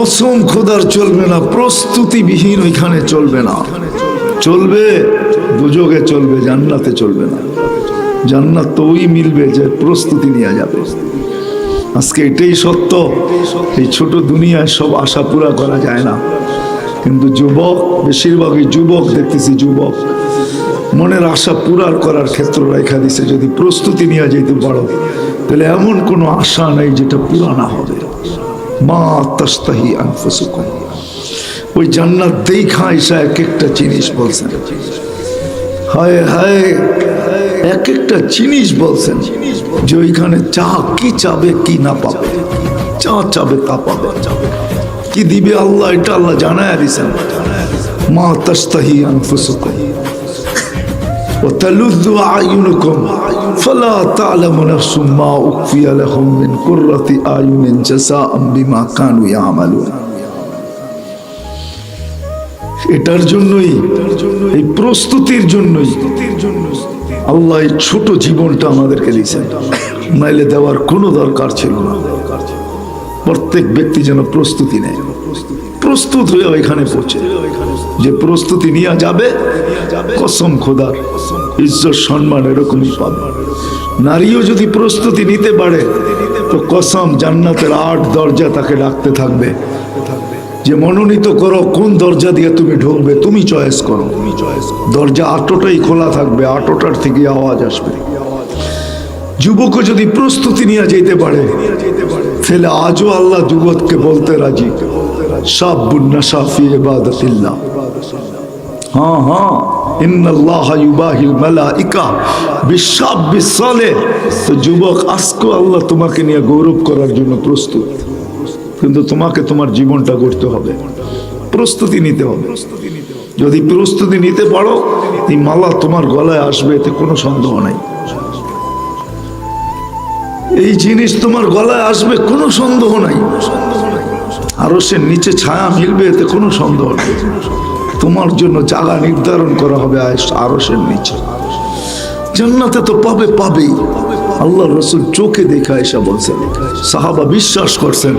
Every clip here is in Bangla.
কসম খোদার চলবে না, প্রস্তুতিবিহীন ওইখানে চলবে না। চলবে দুযোগে চলবে, জান্নাতে চলবে না। জান্নাত তো ওই মিলবে যে প্রস্তুতি নেওয়া যাবে। আজকে এটাই সত্য, এই ছোট দুনিয়ায় সব আশা পুরা করা যায় না। কিন্তু যুবক, বেশিরভাগই যুবক, দেখতেছি যুবক, মনের আশা পুরার করার ক্ষেত্র রেখা দিছে, যদি প্রস্তুতি নিয়ে যেতে পারো, তাহলে এমন কোনো আশা নেই যেটা পুরা না হবে। মা তস্তাহি আনফুসুকুম। ওই জান্নাত দেখা এসা এক একটা জিনিস বলছেন। হায় হায়, এক একটা জিনিস বলছেন যে ওইখানে চা কি চাবে, কি না পাবে। চা চাবে, তা পাবে। কি দিবে আল্লাহ, এটা আল্লাহ জানায় দিছেন। মা তস্তাহি আনফুসুকুম। ও তালুদ্দু আয়ুনুকুম فلا تعلم نفس ما أخفي لهم من قرة أعين جزاء بما كانوا يعملون এটার জন্যই এই প্রস্তুতির জন্যই আল্লাহ এই ছোট জীবনটা আমাদেরকে দিয়েছেন নাইলে দেওয়ার কোনো দরকার ছিল না প্রত্যেক ব্যক্তি যেন প্রস্তুতি নেয় প্রস্তুত হয়ে ওইখানে পৌঁছে। যে প্রস্তুতি নিয়ে যাবে, কসম খোদার, ইজ্জত, সম্মান এরকমই পাবে। নারীও যদি প্রস্তুতি নিতে পারে, তো কসম জান্নাতের আট দরজা তাকে ডাকতে থাকবে। যে মনোনীত করো, কোন দরজা দিয়ে তুমি ঢুকবে, তুমি চয়েস করো। দরজা আটোটাই খোলা থাকবে, আটোটার থেকে আওয়াজ আসবে। যুবকও যদি প্রস্তুতি নিয়ে যেতে পারে তাহলে আজও আল্লাহ যুবককে বলতে রাজি। সাবুন্না সাফি ইবাদতিল্লাহ। হ্যাঁ হ্যাঁ। যুবক আল্লাহ তোমাকে নিয়ে গৌরব করার জন্য প্রস্তুত। কিন্তু তোমাকে তোমার জীবনটা করতে হবে। প্রস্তুতি নিতে হবে। যদি প্রস্তুতি নিতে পারো, এই মালা তোমার গলায় আসবে, এতে কোনো সন্দেহ নাই। এই জিনিস তোমার গলায় আসবে কোনো সন্দেহ নাই। আরও সে নিচে ছায়া মিলবে এতে কোনো সন্দেহ নেই। তোমার জন্য জায়গা নির্ধারণ করা হবে আরও সে নিচে। জান্নাতে তো পাবে পাবেই। আল্লাহ রসুল চোখে দেখা এসা বলছেন, সাহাবা বিশ্বাস করছেন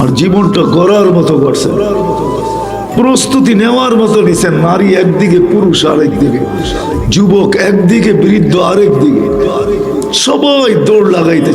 আর জীবনটা গড়ার মতো করছেন। প্রস্তুতি নেওয়ার মতো নিছেন, নারী একদিকে, পুরুষ আরেক দিকে, যুবক একদিকে, বৃদ্ধ আরেক দিকে। সবাই দৌড় লাগাইতে